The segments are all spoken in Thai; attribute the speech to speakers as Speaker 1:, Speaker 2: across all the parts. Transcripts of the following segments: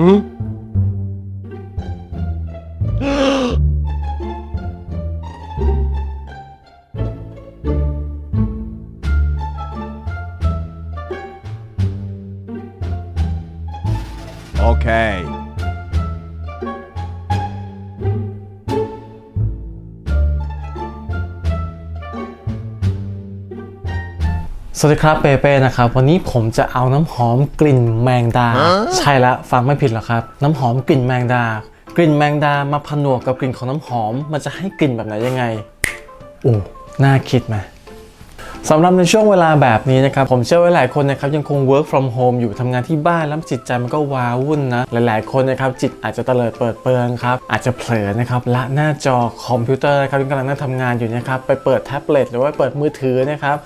Speaker 1: Hmm? okay.
Speaker 2: สวัสดีครับเปเป้นะครับ วันนี้ผมจะเอาน้ำหอมกลิ่นแมงดา ใช่แล้วฟังไม่ผิดหรอกครับ น้ำหอมกลิ่นแมงดา กลิ่นแมงดามาผนวกกับกลิ่นของน้ำหอม มันจะให้กลิ่นแบบไหนยังไงโอ้น่าคิดไหม สำหรับในช่วงเวลาแบบนี้นะครับ ผมเชื่อว่าหลายคนนะครับยังคง work from home อยู่ทำงานที่บ้านแล้วจิตใจมันก็ว้าวุ่นนะ หลายๆ คนนะครับจิตอาจจะเตลิดเปิดเปิงครับ อาจจะเผลอนะครับละหน้าจอคอมพิวเตอร์นะครับที่กำลังนั่งทำงานอยู่นะครับไปเปิดแท็บเล็ตหรือว่าเปิดมือถือนะครับ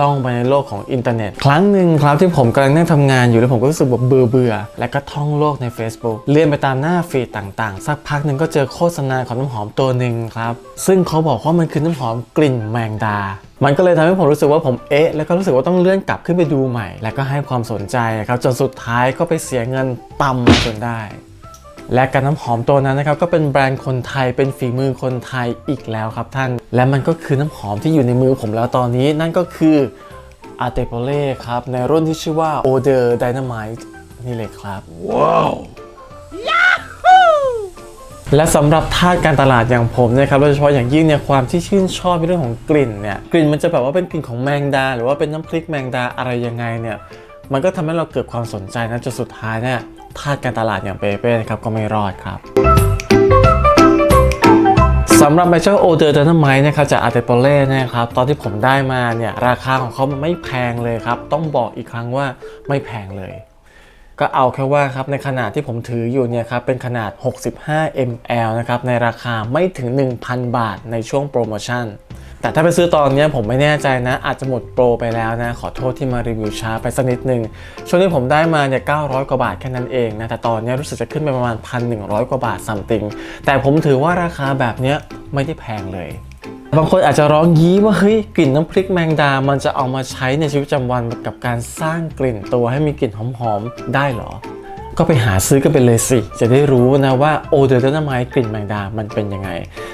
Speaker 2: ล่องไปในโลกของอินเทอร์เน็ต ครั้งหนึ่งครับที่ผมกำลังนั่งทำงานอยู่แล้วผมก็รู้สึกแบบเบื่อเบื่อและก็ท่องโลกใน Facebook เลื่อนไปตามหน้าฟีดต่างๆ สักพักหนึ่งก็เจอโฆษณาของน้ำหอมตัวหนึ่งครับซึ่งเขาบอกว่ามันคือน้ำหอมกลิ่นแมงดา มันก็เลยทำให้ผมรู้สึกว่าผมเอ๊ะแล้วก็รู้สึกว่าต้องเลื่อนกลับขึ้นไปดูใหม่ แล้วก็ให้ความสนใจครับจนสุดท้ายก็ไปเสียเงินต่ำมาจนได้ และการน้ำหอมตัวนั้นนะครับก็เป็นแบรนด์คนไทยเป็นฝีมือคนไทยอีกแล้วครับท่าน และมันก็คือน้ำหอมที่อยู่ในมือผมแล้วตอนนี้ นั่นก็คือ a r t e p o l e ครับในรุ่นที่ชื่อว่า Odor Dynamite นี่เลยครับว้าว และสำหรับทาสการตลาดอย่างผมนะครับโดยเฉพาะอย่างยิ่งเนี่ยความที่ชื่นชอบในเรื่องของกลิ่นเนี่ยกลิ่นมันจะแบบว่าเป็นกลิ่นของแมงดา หรือว่าเป็นน้ำพริกแมงดาอะไรยังไงเนี่ยมันก็ทำให้เราเกิดความสนใจนะจนสุดท้ายเนี่ยทาสการตลาดอย่างเปเป้นะครับก็ไม่รอดครับสำหรับไมเคิลโอเดอร์เดนไมนะครับจากอาร์เตโปเล่นะครับตอนที่ผมได้มาเนี่ยราคาของเขามันไม่แพงเลยครับ ต้องบอกอีกครั้งว่าไม่แพงเลย ก็เอาแค่ว่าครับในขนาดที่ผมถืออยู่เนี่ยครับเป็นขนาด 65 ml นะครับในราคาไม่ถึง 1,000 บาทในช่วงโปรโมชั่น แต่ถ้าไปซื้อตอนนี้ผมไม่แน่ใจนะ อาจจะหมดโปรไปแล้วนะ ขอโทษที่มารีวิวช้าไปสักนิดนึง ช่วงที่ผมได้มาเนี่ย900 กว่าบาทแค่นั้นเองนะ แต่ตอนนี้รู้สึกจะขึ้นไปประมาณ 1,100 กว่าบาทซัมติงแต่ผมถือว่าราคาแบบเนี้ยไม่ได้แพงเลย บางคนอาจจะร้องยี้ว่าเฮ้ยกลิ่นน้ำพริกแมงดา มันจะเอามาใช้ในชีวิตประจำวันกับการสร้างกลิ่นตัวให้มีกลิ่นหอมๆได้เหรอ ก็ไปหาซื้อกันไปเลยสิ จะได้รู้นะว่าโอเดอร์เดนไม้กลิ่นแมงดา มันเป็นยังไง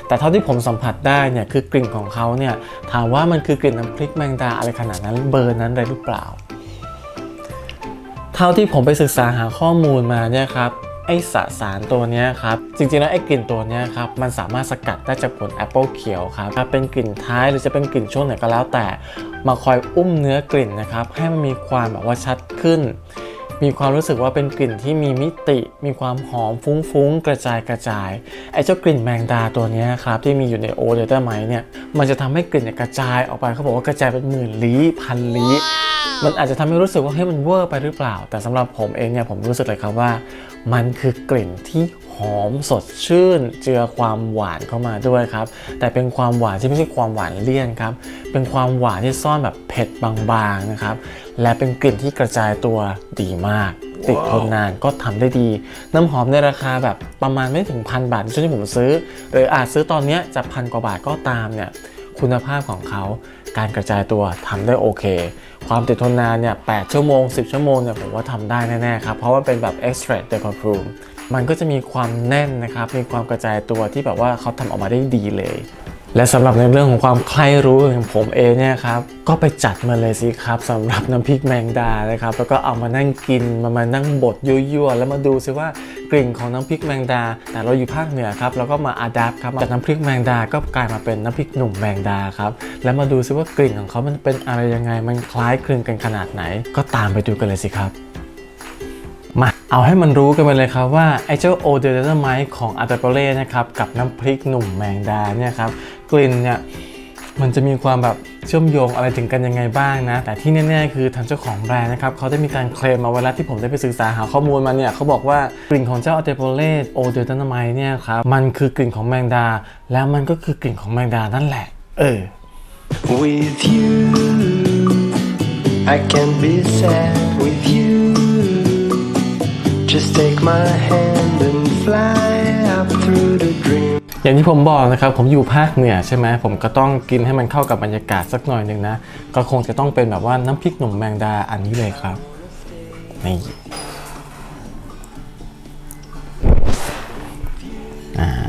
Speaker 2: แต่เท่าที่ผมสัมผัสได้เนี่ยคือกลิ่นของเขาเนี่ยถามว่ามันคือกลิ่นน้ำพริกแมงดาอะไรขนาดนั้นเบอร์นั้นเลยหรือเปล่า เท่าที่ผมไปศึกษาหาข้อมูลมาเนี่ยครับ ไอสสารตัวนี้ครับ จริงๆแล้วไอกลิ่นตัวนี้ครับ มันสามารถสกัดได้จากผลแอปเปิลเขียวครับถ้าเป็นกลิ่นท้ายหรือจะเป็นกลิ่นช่วงไหนก็แล้วแต่ มาคอยอุ้มเนื้อกลิ่นนะครับ ให้มันมีความแบบว่าชัดขึ้น มีความรู้สึกว่าเป็นกลิ่นที่มีมิติ มีความหอมฟุ้งๆ กระจายกระจาย ไอ้เจ้ากลิ่นแมงดาตัวนี้ครับที่มีอยู่ในโอเดอร์ไมเนี่ย มันจะทำให้กลิ่นกระจายออกไปเขาบอกว่ากระจายเป็นหมื่นลี้พันลี้ มันอาจจะทำให้รู้สึกว่าเฮ้ยมันเวอร์ไปหรือเปล่า แต่สำหรับผมเองเนี่ยผมรู้สึกเลยครับว่า มันคือกลิ่นที่หอมสดชื่น เจือความหวานเข้ามาด้วยครับ แต่เป็นความหวานที่ไม่ใช่ความหวานเลี่ยนครับ เป็นความหวานที่ซ่อนแบบเผ็ดบางๆนะครับ และเป็นกลิ่นที่กระจายตัวดีมาก ติดทนนานก็ทำได้ดี น้ำหอมในราคาแบบประมาณไม่ถึงพันบาทช่วงที่ผมซื้อ หรืออาจซื้อตอนนี้จะพันกว่าบาทก็ตามเนี่ยคุณภาพของเขาการกระจายตัวทำได้โอเค ความติดทนนานเนี่ย 8 ชั่วโมง 10 ชั่วโมงเนี่ยผมว่าทำได้แน่ๆครับ เพราะว่าเป็นแบบ extra de p r o o m มันก็จะมีความแน่นนะครับ มีความกระจายตัวที่แบบว่าเขาทำออกมาได้ดีเลย และสำหรับในเรื่องของความใคร่รู้ของผมเองเนี่ยครับก็ไปจัดมาเลยสิครับสำหรับน้ำพริกแมงดานะครับแล้วก็เอามานั่งกินมามานั่งบดยั่วๆแล้วมาดูซิว่ากลิ่นของน้ำพริกแมงดา แต่เราอยู่ภาคเหนือครับแล้วก็มาอัดแอปครับจากน้ำพริกแมงดาก็กลายมาเป็นน้ำพริกหนุ่มแมงดาครับแล้วมาดูซิว่ากลิ่นของเขามันเป็นอะไรยังไงมันคล้ายคลึงกันขนาดไหน ก็ตามไปดูกันเลยสิครับมาเอาให้มันรู้กันไปเลยครับว่าไอ้เจ้าโอเดอร์ไมของอาร์เปเล่นะครับกับน้ำพริกหนุ่มแมงดาเนี่ยครับ กลิ่นเนี่ยมันจะมีความแบบเชื่อมโยงอะไรถึงกันยังไงบ้างนะ แต่ที่แน่ๆคือทางเจ้าของแบรนด์นะครับเขาได้มีการเคลมมาเวลาที่ผมได้ไปศึกษาหาข้อมูลมาเนี่ยเขาบอกว่ากลิ่นของเจ้าอาร์เตโปเล่โอเดอร์ไมเนี่ยครับมันคือกลิ่นของแมงดา แล้วมันก็คือกลิ่นของแมงดานั่นแหละ เออ
Speaker 3: With you, I can be sad with you. Just take my hand and fly up through the.
Speaker 2: อย่างที่ผมบอกนะครับผมอยู่ภาคเหนือใช่ไหมผมก็ต้องกินให้มันเข้ากับบรรยากาศสักหน่อยหนึ่งนะ ก็คงจะต้องเป็นแบบว่าน้ำพริกหนุ่มแมงดาอันนี้เลยครับนี่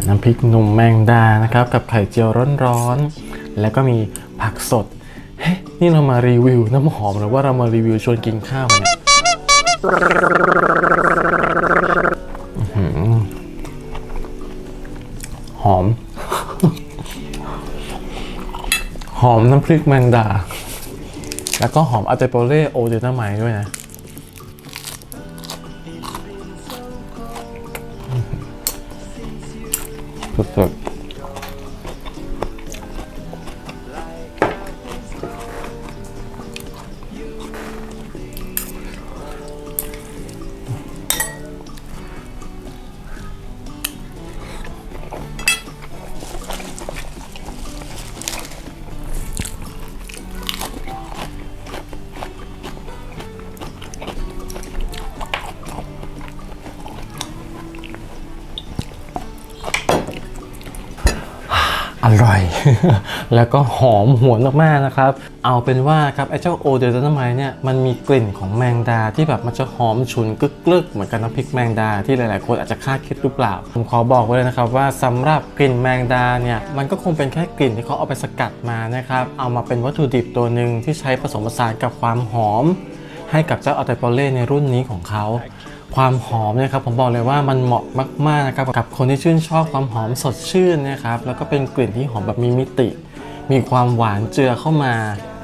Speaker 2: น้ำพริกหนุ่มแมงดานะครับ กับไข่เจียวร้อนๆแล้วก็มีผักสดเฮ้ยนี่เรามารีวิวน้ำหอมหรือว่าเรามารีวิวชวนกินข้าวเนี่ย อื้อหือม หอมน้ำพริกแมงดา แล้วก็หอมอาเตโปเล่โอเดนาไมด้วยนะ สุดๆ แล้วก็หอมหวนมากๆนะครับ เอาเป็นว่าครับไอ้เจ้าโอเดอร์ต้นไมเนี่ยมันมีกลิ่นของแมงดาที่แบบมันจะหอมฉุนกึกกลึกเหมือนกับน้ำพริกแมงดาที่หลายๆ คนอาจจะคาดคิดหรือเปล่า ผมขอบอกไว้เลยนะครับว่าสำหรับกลิ่นแมงดาเนี่ยมันก็คงเป็นแค่กลิ่นที่เขาเอาไปสกัดมานะครับเอามาเป็นวัตถุดิบตัวหนึ่งที่ใช้ผสมผสานกับความหอม ให้กับเจ้าอัลเตโปเล่ในรุ่นนี้ของเขา ความหอมเนี่ยครับผมบอกเลยว่ามันเหมาะมากๆนะครับกับคนที่ชื่นชอบความหอมสดชื่นนะครับแล้วก็เป็นกลิ่นที่หอมแบบมีมิติ มีความหวานเจือเข้ามา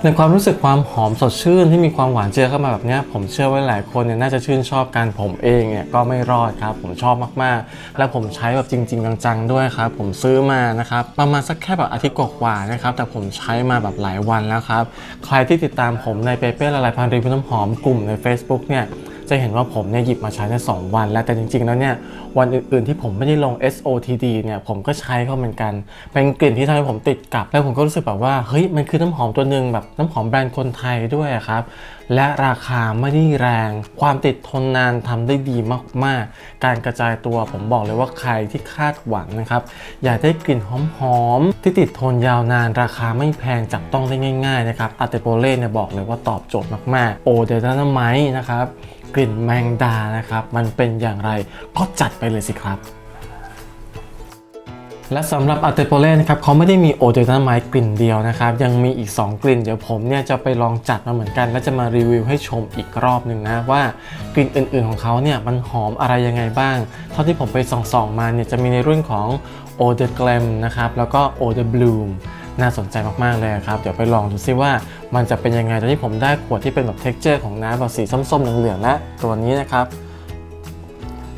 Speaker 2: ในความรู้สึกความหอมสดชื่นที่มีความหวานเจือเข้ามาแบบนี้ผมเชื่อว่าหลายคนเนี่ยน่าจะชื่นชอบกันผมเองเนี่ยก็ไม่รอดครับผมชอบมากๆ และผมใช้แบบจริง ๆ จังๆด้วยครับผมซื้อมานะครับประมาณสักแค่แบบอาทิตย์กว่าๆนะครับแต่ผมใช้มาแบบหลายวันแล้วครับใครที่ติดตามผมในเปเป้ละลายพันธุ์รีวิวน้ำหอมกลุ่มใน Facebook เนี่ย จะเห็นว่าผมเนี่ยหยิบมาใช้ใน2วัน แล้วแต่จริงๆแล้วเนี่ยวันอื่นๆที่ผมไม่ได้ลง SOTD เนี่ยผมก็ใช้เขาเหมือนกัน เป็นกลิ่นที่ทำให้ผมติดกับ แล้วผมก็รู้สึกแบบว่าเฮ้ยมันคือน้ำหอมตัวหนึ่งแบบน้ำหอมแบรนด์คนไทยด้วยครับและราคาไม่ได้แรง ความติดทนนานทำได้ดีมากๆ การกระจายตัวผมบอกเลยว่าใครที่คาดหวังนะครับ อยากได้กลิ่นหอมๆ ที่ติดทนยาวนานราคาไม่แพงจับต้องได้ง่ายๆนะครับอาเตโปเล่เนี่ยบอกเลยว่าตอบโจทย์มากๆ โอเดนานาไมนะครับกลิ่นแมงดานะครับ มันเป็นอย่างไรก็จัดไปเลยสิครับ และสำหรับอาเตโปเล่นะครับเขาไม่ได้มีโอเดนาไมกลิ่นเดียวนะครับ ยังมีอีก 2 กลิ่น เดี๋ยวผมเนี่ยจะไปลองจัดมาเหมือนกัน และจะมารีวิวให้ชมอีกรอบหนึ่งนะว่ากลิ่นอื่นๆของเขาเนี่ยมันหอมอะไรยังไงบ้าง เท่าที่ผมไปส่องๆมาเนี่ยจะมีในรุ่นของโอเดอ g กลมนะครับแล้วก็โอเดอ b l o o m น่าสนใจมากๆเลยครับ เดี๋ยวไปลองดูซิว่ามันจะเป็นยังไงตอนนี้ผมได้ขวดที่เป็นแบบเท็กเจอร์ของน้ำแบบสีส้มๆเหลืองๆนะตัวนี้นะครับ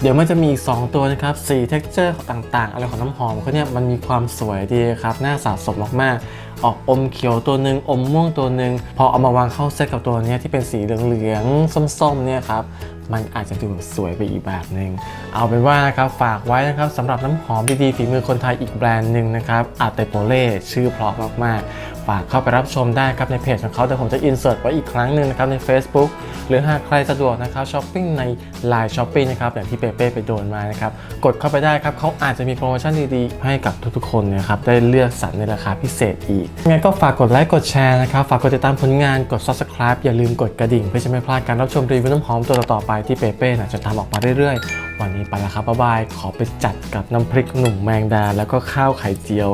Speaker 2: เดี๋ยวมันจะมีอีก 2 ตัวนะครับสีเท็กเจอร์ต่างๆ อะไรของน้ำหอมเขาเนี่ยมันมีความสวยดีครับน่าสะสมมากๆ ออกอมเขียวตัวหนึ่งอมม่วงตัวหนึ่งพอเอามาวางเข้าเซตกับตัวนี้ที่เป็นสีเหลืองๆส้มๆเนี่ยครับ มันอาจจะดูสวยไปอีกแบบหนึ่งเอาเป็นว่านะครับฝากไว้นะครับสำหรับน้ำหอมดีๆฝีมือคนไทยอีกแบรนด์หนึ่งนะครับอาเตโปเล่ชื่อเพราะมากๆ ฝากเข้าไปรับชมได้ครับในเพจของเขาแต่ผมจะอินเสิร์ตไว้อีกครั้งหนึ่งนะครับใน Facebook หรือหากใครสะดวกนะครับช้อปปิ้งใน Line s h o p p i n g นะครับอย่างที่เปเป้ไปโดนมานะครับกดเข้าไปได้ครับเขาอาจจะมีโปรโมชั่นดีๆ ให้กับทุกๆคนนะครับได้เลือกสรรในราคาพิเศษอีกงั้นก็ฝากกดไลค์กดแชร์นะครับฝากกดติดตามผลงานกด Subscribe อย่าลืมกดกระดิ่งเพื่อจะไม่พลาดการรับชมรีวิวน้ำหอมตัวต่อไปที่เปเป้น่ะจะทำออกมาเรื่อยๆ วันนี้ไปแล้วครับบ๊ายบาย ขอไปจัดกับน้ำพริกหนุ่มแมงดา แล้วก็ข้าวไข่เจียว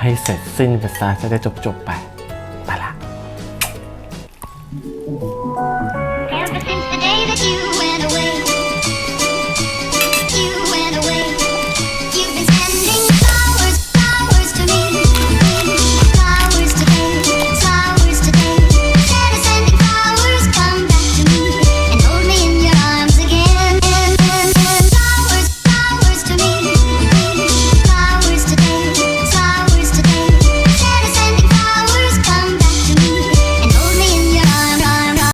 Speaker 2: ให้เสร็จสิ้นไปซะจะได้จบๆไป